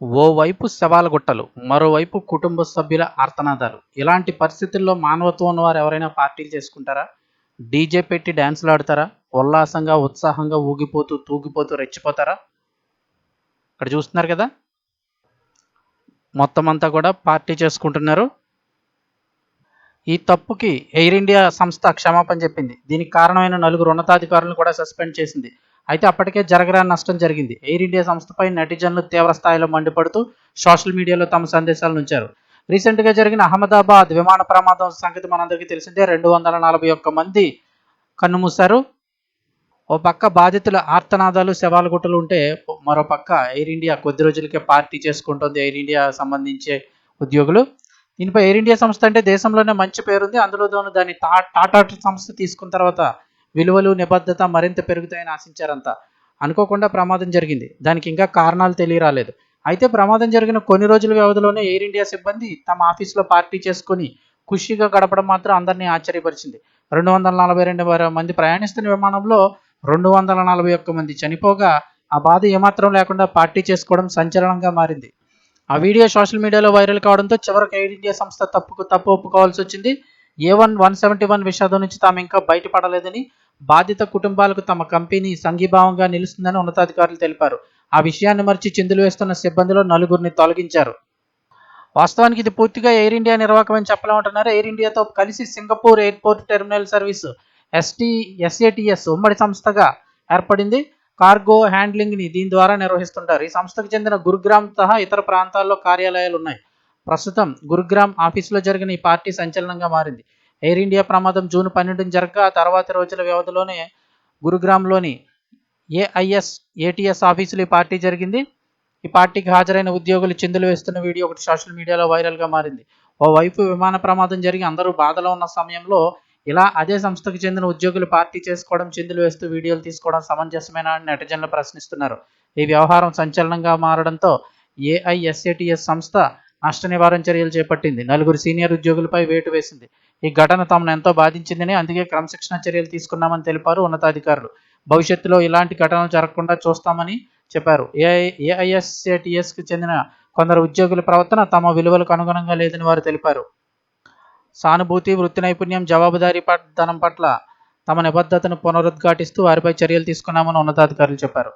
ఓవైపు శవాల గుట్టలు మరోవైపు కుటుంబ సభ్యుల ఆర్తనాదాలు. ఇలాంటి పరిస్థితుల్లో మానవత్వం ఉన్నవారు ఎవరైనా పార్టీలు చేసుకుంటారా? డీజే పెట్టి డ్యాన్సులు ఆడతారా? ఉల్లాసంగా ఉత్సాహంగా ఊగిపోతూ తూగిపోతూ రెచ్చిపోతారా? ఇక్కడ చూస్తున్నారు కదా? మొత్తం అంతా కూడా పార్టీ చేసుకుంటున్నారు. ఈ తప్పుకి ఎయిర్ ఇండియా సంస్థ క్షమాపణ చెప్పింది. దీనికి కారణమైన నలుగురు ఉన్నతాధికారులను కూడా సస్పెండ్ చేసింది. అయితే అప్పటికే జరగరాని నష్టం జరిగింది. ఎయిర్ ఇండియా సంస్థపై నెటిజన్లు తీవ్ర స్థాయిలో మండిపడుతూ సోషల్ మీడియాలో తమ సందేశాలను ఉంచారు రీసెంట్గా జరిగిన అహ్మదాబాద్ విమాన ప్రమాదం సంగతి మనందరికీ తెలిసిందే. రెండు వందల నలభై ఒక్క మంది కన్నుమూశారు. ఓ పక్క బాధితుల ఆర్తనాదాలు శవాల గుట్టలు ఉంటే మరో పక్క ఎయిర్ ఇండియా కొద్ది రోజులకే పార్టీ చేసుకుంటుంది ఎయిర్ ఇండియా సంబంధించే ఉద్యోగులు. దీనిపై ఎయిర్ ఇండియా సంస్థ అంటే దేశంలోనే మంచి పేరుంది. అందులోనూ దాని టా టాటా సంస్థ తీసుకున్న తర్వాత విలువలు నిబద్ధత మరింత పెరుగుతాయని ఆశించారంతా. అనుకోకుండా ప్రమాదం జరిగింది. దానికి ఇంకా కారణాలు తెలియరాలేదు. అయితే ప్రమాదం జరిగిన కొన్ని రోజుల వ్యవధిలోనే ఎయిర్ ఇండియా సిబ్బంది తమ ఆఫీసులో పార్టీ చేసుకుని ఖుషీగా గడపడం మాత్రం అందరినీ ఆశ్చర్యపరిచింది. రెండు వందల నలభై రెండు మంది ప్రయాణిస్తున్న విమానంలో రెండు వందల నలభై ఒక్క మంది చనిపోగా ఆ బాధ ఏమాత్రం లేకుండా పార్టీ చేసుకోవడం సంచలనంగా మారింది. ఆ వీడియో సోషల్ మీడియాలో వైరల్ కావడంతో చివరికి ఎయిర్ ఇండియా సంస్థ తప్పుకు తప్పు ఒప్పుకోవాల్సి వచ్చింది. A one one seventy one విషాదం నుంచి తాము ఇంకా బయటపడలేదని బాధిత కుటుంబాలకు తమ కంపెనీ సంఘీభావంగా నిలుస్తుందని ఉన్నతాధికారులు తెలిపారు. ఆ విషయాన్ని మరిచి చిందులు వేస్తున్న సిబ్బందిలో నలుగురిని తొలగించారు. వాస్తవానికి ఇది పూర్తిగా ఎయిర్ ఇండియా నిర్వాహకమని చెప్పలేమంటున్నారు. ఎయిర్ ఇండియాతో కలిసి Singapore airport terminal service ST SATS ఉమ్మడి సంస్థగా ఏర్పడింది. కార్గో హ్యాండ్లింగ్ని దీని ద్వారా నిర్వహిస్తుంటారు. ఈ సంస్థకు చెందిన గురుగ్రామ్ సహా ఇతర ప్రాంతాల్లో కార్యాలయాలు ఉన్నాయి. ప్రస్తుతం గురుగ్రామ్ ఆఫీసులో జరిగిన ఈ పార్టీ సంచలనంగా మారింది. ఎయిర్ ఇండియా ప్రమాదం జూన్ పన్నెండున జరగగా తర్వాత రోజుల వ్యవధిలోనే గురుగ్రామ్లోని ఏఐఎస్ ఏటీఎస్ ఆఫీసులో ఈ పార్టీ జరిగింది. ఈ పార్టీకి హాజరైన ఉద్యోగులు చిందులు వేస్తున్న వీడియో ఒకటి సోషల్ మీడియాలో వైరల్గా మారింది. ఓవైపు విమాన ప్రమాదం జరిగి అందరూ బాధలో ఉన్న సమయంలో ఇలా అదే సంస్థకు చెందిన ఉద్యోగులు పార్టీ చేసుకోవడం చిందులు వేస్తూ వీడియోలు తీసుకోవడం సమంజసమేనా అని నెటిజన్లు ప్రశ్నిస్తున్నారు. ఈ వ్యవహారం సంచలనంగా మారడంతో ఏఐఎస్ఏటిఎస్ సంస్థ నష్ట నివారణ చర్యలు చేపట్టింది. నలుగురు సీనియర్ ఉద్యోగులపై వేటు వేసింది. ఈ ఘటన తమను ఎంతో బాధించిందని అందుకే క్రమశిక్షణ చర్యలు తీసుకున్నామని తెలిపారు ఉన్నతాధికారులు. భవిష్యత్తులో ఇలాంటి ఘటనలు జరగకుండా చూస్తామని చెప్పారు. ఏఐ ఏఐఎస్ఏటిఎస్కి చెందిన కొందరు ఉద్యోగుల ప్రవర్తన తమ విలువలకు అనుగుణంగా లేదని వారు తెలిపారు. సానుభూతి వృత్తి నైపుణ్యం జవాబుదారీ ధనం పట్ల తమ నిబద్ధతను పునరుద్ఘాటిస్తూ వారిపై చర్యలు తీసుకున్నామని ఉన్నతాధికారులు చెప్పారు.